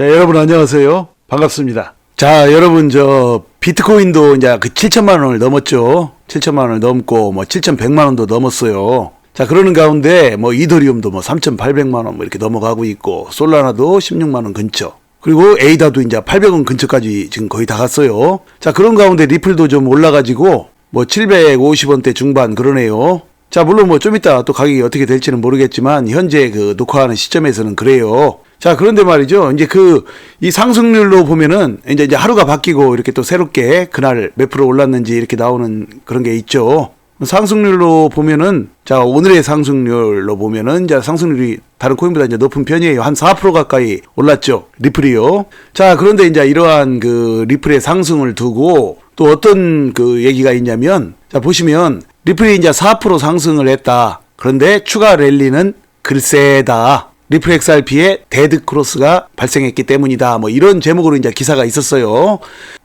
자, 여러분 안녕하세요. 반갑습니다. 자, 여러분 저 비트코인도 이제 그 7천만 원을 넘었죠. 7천만 원을 넘고 뭐 7,100만 원도 넘었어요. 자, 그러는 가운데 뭐 이더리움도 뭐 3,800만 원 뭐 이렇게 넘어가고 있고 솔라나도 16만 원 근처. 그리고 에이다도 이제 800원 근처까지 지금 거의 다 갔어요. 자, 그런 가운데 리플도 좀 올라가지고 뭐 750원대 중반 그러네요. 자, 물론 뭐 좀 이따 또 가격이 어떻게 될지는 모르겠지만 현재 그 녹화하는 시점에서는 그래요. 자, 그런데 말이죠. 이제 그 이 상승률로 보면은 이제 이제 하루가 바뀌고 이렇게 또 새롭게 그날 몇 프로 올랐는지 이렇게 나오는 그런 게 있죠. 상승률로 보면은 자, 오늘의 상승률로 보면은 이제 상승률이 다른 코인보다 이제 높은 편이에요. 한 4% 가까이 올랐죠. 리플이요. 자, 그런데 이제 이러한 그 리플의 상승을 두고 또 어떤 그 얘기가 있냐면 자, 보시면 리플이 이제 4% 상승을 했다. 그런데 추가 랠리는 글쎄다. 리플 XRP에 데드 크로스가 발생했기 때문이다. 뭐 이런 제목으로 이제 기사가 있었어요.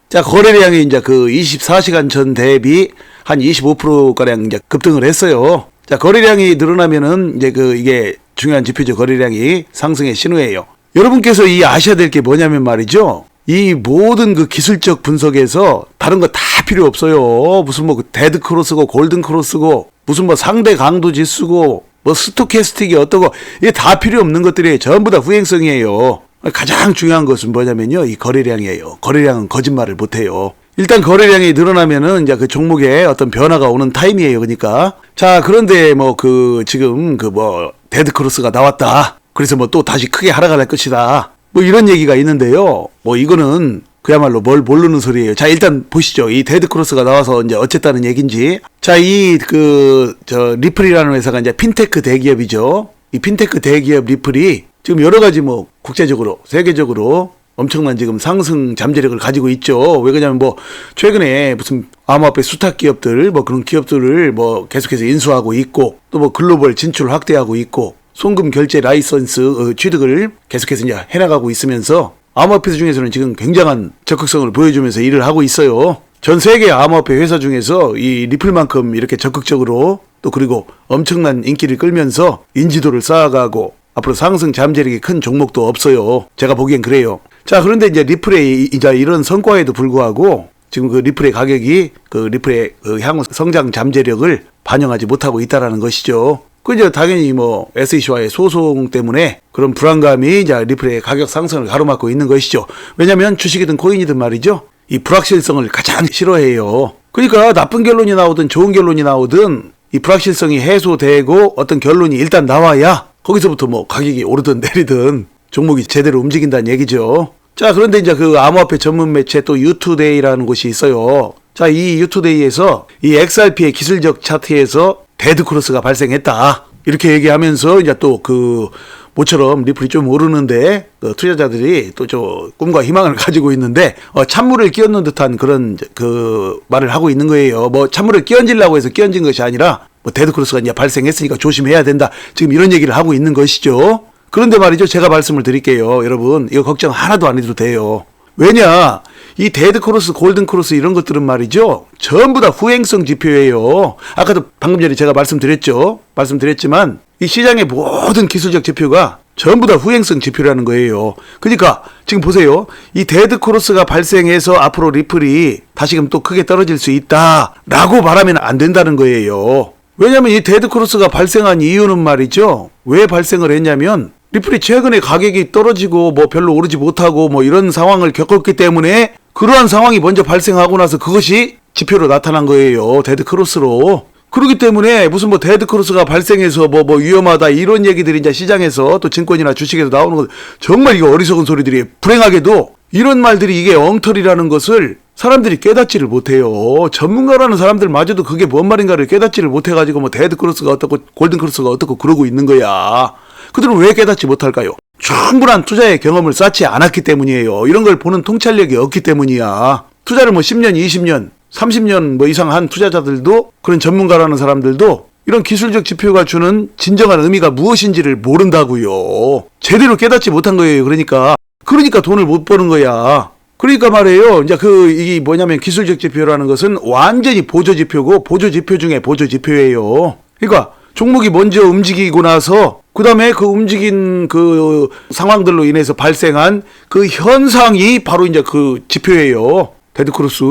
자, 거래량이 이제 그 24시간 전 대비 한 25%가량 이제 급등을 했어요. 자, 거래량이 늘어나면은 이제 그 이게 중요한 지표죠. 거래량이 상승의 신호예요. 여러분께서 이 아셔야 될 게 뭐냐면 말이죠. 이 모든 그 기술적 분석에서 다른 거 다 필요 없어요. 무슨 뭐그 데드 크로스고 골든 크로스고 무슨 뭐 상대 강도 지수고 뭐 스토캐스틱이 어떠고 이게 다 필요 없는 것들이 전부 다 후행성이에요. 가장 중요한 것은 뭐냐면요. 이 거래량이에요. 거래량은 거짓말을 못 해요. 일단 거래량이 늘어나면은 이제 그 종목에 어떤 변화가 오는 타임이에요. 그러니까. 자, 그런데 뭐 그 지금 그 뭐 데드 크로스가 나왔다. 그래서 뭐 또 다시 크게 하락을 할 것이다. 뭐 이런 얘기가 있는데요. 뭐 이거는 그야말로 뭘 모르는 소리예요. 자, 일단 보시죠. 이 데드 크로스가 나와서 이제 어쨌다는 얘기인지. 자, 이 그 저 리플이라는 회사가 이제 핀테크 대기업이죠. 이 핀테크 대기업 리플이 지금 여러 가지 뭐 국제적으로 세계적으로 엄청난 지금 상승 잠재력을 가지고 있죠. 왜 그러냐면 뭐 최근에 무슨 암호화폐 수탁 기업들 뭐 그런 기업들을 뭐 계속해서 인수하고 있고 또 뭐 글로벌 진출 확대하고 있고 송금 결제 라이선스 어, 취득을 계속해서 이제 해나가고 있으면서 암호화폐 중에서는 지금 굉장한 적극성을 보여주면서 일을 하고 있어요. 전 세계 암호화폐 회사 중에서 이 리플만큼 이렇게 적극적으로 또 그리고 엄청난 인기를 끌면서 인지도를 쌓아가고 앞으로 상승 잠재력이 큰 종목도 없어요. 제가 보기엔 그래요. 자, 그런데 이제 리플의 이제 이런 성과에도 불구하고 지금 그 리플의 가격이 그 리플의 그 향후 성장 잠재력을 반영하지 못하고 있다라는 것이죠. 그 이제 당연히 뭐 SEC와의 소송 때문에 그런 불안감이 이제 리플의 가격 상승을 가로막고 있는 것이죠. 왜냐하면 주식이든 코인이든 말이죠. 이 불확실성을 가장 싫어해요. 그러니까 나쁜 결론이 나오든 좋은 결론이 나오든 이 불확실성이 해소되고 어떤 결론이 일단 나와야 거기서부터 뭐 가격이 오르든 내리든 종목이 제대로 움직인다는 얘기죠. 자, 그런데 이제 그 암호화폐 전문 매체 또 유투데이라는 곳이 있어요. 자, 이 유투데이에서 이 XRP의 기술적 차트에서 데드 크로스가 발생했다. 이렇게 얘기하면서 이제 또 그 모처럼 리플이 좀 오르는데 그 투자자들이 또 저 꿈과 희망을 가지고 있는데 어, 찬물을 끼얹는 듯한 그런 그 말을 하고 있는 거예요. 뭐 찬물을 끼얹으려고 해서 끼얹은 것이 아니라 뭐 데드 크로스가 이제 발생했으니까 조심해야 된다. 지금 이런 얘기를 하고 있는 것이죠. 그런데 말이죠. 제가 말씀을 드릴게요. 여러분, 이거 걱정 하나도 안 해도 돼요. 왜냐? 이 데드 크로스, 골든 크로스 이런 것들은 말이죠. 전부 다 후행성 지표예요. 아까도 방금 전에 제가 말씀드렸죠. 말씀드렸지만 이 시장의 모든 기술적 지표가 전부 다 후행성 지표라는 거예요. 그러니까 지금 보세요. 이 데드 크로스가 발생해서 앞으로 리플이 다시금 또 크게 떨어질 수 있다라고 말하면 안 된다는 거예요. 왜냐면 이 데드 크로스가 발생한 이유는 말이죠. 왜 발생을 했냐면 리플이 최근에 가격이 떨어지고 뭐 별로 오르지 못하고 뭐 이런 상황을 겪었기 때문에 그러한 상황이 먼저 발생하고 나서 그것이 지표로 나타난 거예요. 데드 크로스로. 그렇기 때문에 무슨 뭐 데드 크로스가 발생해서 뭐 뭐 위험하다 이런 얘기들이 이제 시장에서 또 증권이나 주식에서 나오는 것 정말 이거 어리석은 소리들이 불행하게도 이런 말들이 이게 엉터리라는 것을 사람들이 깨닫지를 못해요. 전문가라는 사람들마저도 그게 뭔 말인가를 깨닫지를 못해가지고 뭐 데드 크로스가 어떻고 골든 크로스가 어떻고 그러고 있는 거야. 그들은 왜 깨닫지 못할까요? 충분한 투자의 경험을 쌓지 않았기 때문이에요. 이런 걸 보는 통찰력이 없기 때문이야. 투자를 뭐 10년, 20년, 30년 뭐 이상 한 투자자들도 그런 전문가라는 사람들도 이런 기술적 지표가 주는 진정한 의미가 무엇인지를 모른다고요. 제대로 깨닫지 못한 거예요. 그러니까 그러니까 돈을 못 버는 거야. 그러니까 말이에요. 이제 그 이게 뭐냐면 기술적 지표라는 것은 완전히 보조 지표고 보조 지표 중에 보조 지표예요. 그러니까 종목이 먼저 움직이고 나서 그 다음에 그 움직인 그 상황들로 인해서 발생한 그 현상이 바로 이제 그 지표예요. 데드크로스.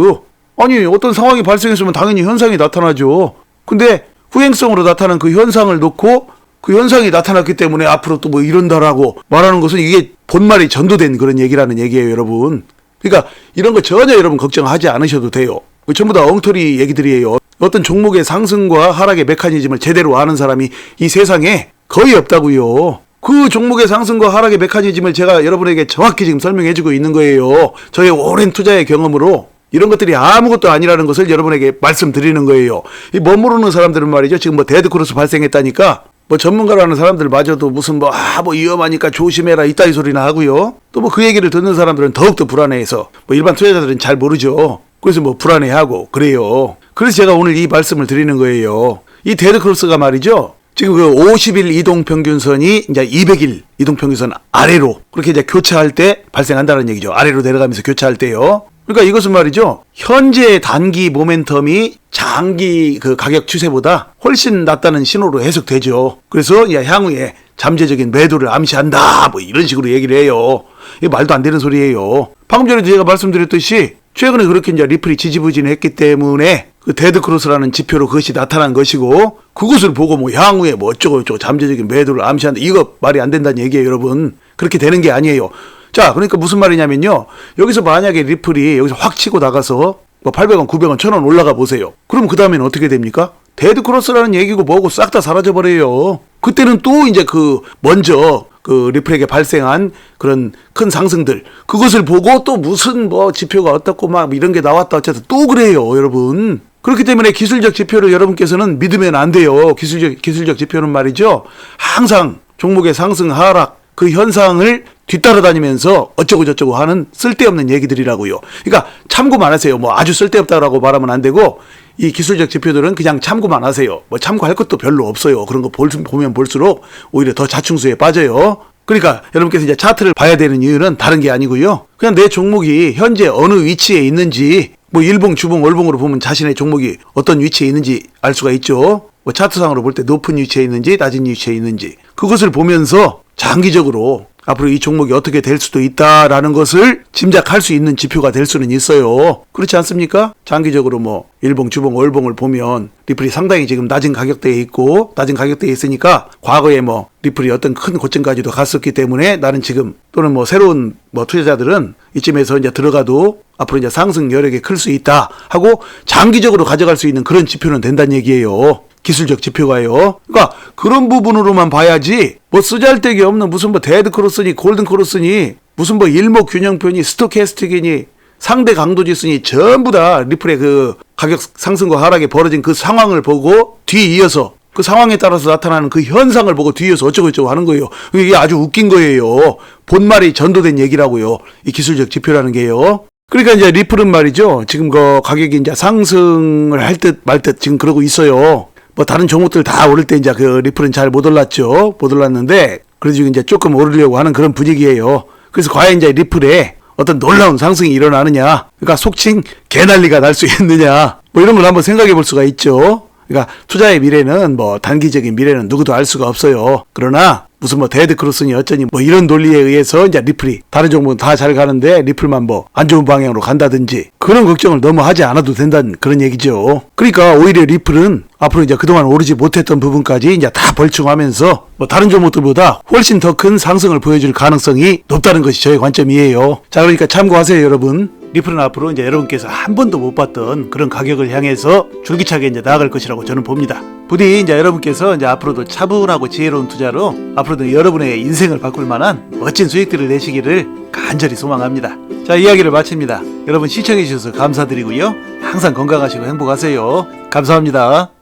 아니, 어떤 상황이 발생했으면 당연히 현상이 나타나죠. 근데 후행성으로 나타난 그 현상을 놓고 그 현상이 나타났기 때문에 앞으로 또 뭐 이런다라고 말하는 것은 이게 본말이 전도된 그런 얘기라는 얘기예요, 여러분. 그러니까 이런 거 전혀 여러분 걱정하지 않으셔도 돼요. 그 전부 다 엉터리 얘기들이에요. 어떤 종목의 상승과 하락의 메커니즘을 제대로 아는 사람이 이 세상에 거의 없다고요. 그 종목의 상승과 하락의 메커니즘을 제가 여러분에게 정확히 지금 설명해주고 있는 거예요. 저의 오랜 투자의 경험으로 이런 것들이 아무것도 아니라는 것을 여러분에게 말씀드리는 거예요. 이못 모르는 사람들은 말이죠. 지금 뭐 데드크로스 발생했다니까 뭐 전문가라는 사람들마저도 무슨 뭐 아 뭐 위험하니까 조심해라 이따위 소리나 하고요. 또 뭐 그 얘기를 듣는 사람들은 더욱더 불안해해서 뭐 일반 투자자들은 잘 모르죠. 그래서 뭐 불안해하고 그래요. 그래서 제가 오늘 이 말씀을 드리는 거예요. 이 데드크로스가 말이죠. 지금 그 50일 이동 평균선이 이제 200일 이동 평균선 아래로 그렇게 이제 교차할 때 발생한다는 얘기죠. 아래로 내려가면서 교차할 때요. 그러니까 이것은 말이죠. 현재 단기 모멘텀이 장기 그 가격 추세보다 훨씬 낮다는 신호로 해석되죠. 그래서 야 향후에 잠재적인 매도를 암시한다. 뭐 이런 식으로 얘기를 해요. 이게 말도 안 되는 소리예요. 방금 전에도 제가 말씀드렸듯이 최근에 그렇게 이제 리플이 지지부진했기 때문에 그 데드 크로스라는 지표로 그것이 나타난 것이고 그것을 보고 뭐 향후에 뭐 어쩌고 저쩌고 잠재적인 매도를 암시한다. 이거 말이 안 된다는 얘기예요, 여러분. 그렇게 되는 게 아니에요. 자, 그러니까 무슨 말이냐면요. 여기서 만약에 리플이 여기서 확 치고 나가서 뭐 800원, 900원, 1000원 올라가 보세요. 그럼 그 다음에는 어떻게 됩니까? 데드크로스라는 얘기고 뭐고 싹 다 사라져버려요. 그때는 또 이제 그 먼저 그 리플에게 발생한 그런 큰 상승들 그것을 보고 또 무슨 뭐 지표가 어떻고 막 이런 게 나왔다 어쨌든 또 그래요 여러분 그렇기 때문에 기술적 지표를 여러분께서는 믿으면 안 돼요 기술적 기술적 지표는 말이죠 항상 종목의 상승 하락 그 현상을 뒤따라다니면서 어쩌고 저쩌고 하는 쓸데없는 얘기들이라고요. 그러니까 참고만 하세요. 뭐 아주 쓸데없다라고 말하면 안 되고 이 기술적 지표들은 그냥 참고만 하세요. 뭐 참고할 것도 별로 없어요. 그런 거 볼, 보면 볼수록 오히려 더 자충수에 빠져요. 그러니까 여러분께서 이제 차트를 봐야 되는 이유는 다른 게 아니고요. 그냥 내 종목이 현재 어느 위치에 있는지 뭐 일봉, 주봉, 월봉으로 보면 자신의 종목이 어떤 위치에 있는지 알 수가 있죠. 뭐 차트상으로 볼 때 높은 위치에 있는지 낮은 위치에 있는지 그것을 보면서 장기적으로 앞으로 이 종목이 어떻게 될 수도 있다라는 것을 짐작할 수 있는 지표가 될 수는 있어요. 그렇지 않습니까? 장기적으로 뭐 일봉, 주봉, 월봉을 보면 리플이 상당히 지금 낮은 가격대에 있고 낮은 가격대에 있으니까 과거에 뭐 리플이 어떤 큰 고점까지도 갔었기 때문에 나는 지금 또는 뭐 새로운 뭐 투자자들은 이쯤에서 이제 들어가도 앞으로 이제 상승 여력이 클 수 있다 하고 장기적으로 가져갈 수 있는 그런 지표는 된다는 얘기예요. 기술적 지표가요. 그러니까 그런 부분으로만 봐야지 뭐 쓰잘데기 없는 무슨 뭐 데드 크로스니 골든 크로스니 무슨 뭐 일목 균형표니 스토캐스틱이니 상대 강도 지수니 전부 다 리플의 그 가격 상승과 하락이 벌어진 그 상황을 보고 뒤이어서 그 상황에 따라서 나타나는 그 현상을 보고 뒤에서 어쩌고 저쩌고 하는 거예요. 이게 아주 웃긴 거예요. 본말이 전도된 얘기라고요. 이 기술적 지표라는 게요. 그러니까 이제 리플은 말이죠. 지금 그 가격이 이제 상승을 할 듯 말듯 지금 그러고 있어요. 뭐 다른 종목들 다 오를 때 이제 그 리플은 잘 못 올랐죠. 못 올랐는데 그래도 지금 이제 조금 오르려고 하는 그런 분위기예요. 그래서 과연 이제 리플에 어떤 놀라운 상승이 일어나느냐. 그러니까 속칭 개난리가 날 수 있느냐. 뭐 이런 걸 한번 생각해 볼 수가 있죠. 그러니까 투자의 미래는 뭐 단기적인 미래는 누구도 알 수가 없어요. 그러나 무슨 뭐 데드 크로스니 어쩌니 뭐 이런 논리에 의해서 이제 리플이 다른 종목은 다 잘 가는데 리플만 뭐 안 좋은 방향으로 간다든지 그런 걱정을 너무 하지 않아도 된다는 그런 얘기죠. 그러니까 오히려 리플은 앞으로 이제 그동안 오르지 못했던 부분까지 이제 다 벌충하면서 뭐 다른 종목들보다 훨씬 더 큰 상승을 보여줄 가능성이 높다는 것이 저의 관점이에요. 자 그러니까 참고하세요 여러분. 리플은 앞으로 이제 여러분께서 한 번도 못 봤던 그런 가격을 향해서 줄기차게 이제 나아갈 것이라고 저는 봅니다. 부디 이제 여러분께서 이제 앞으로도 차분하고 지혜로운 투자로 앞으로도 여러분의 인생을 바꿀 만한 멋진 수익들을 내시기를 간절히 소망합니다. 자, 이야기를 마칩니다. 여러분 시청해 주셔서 감사드리고요. 항상 건강하시고 행복하세요. 감사합니다.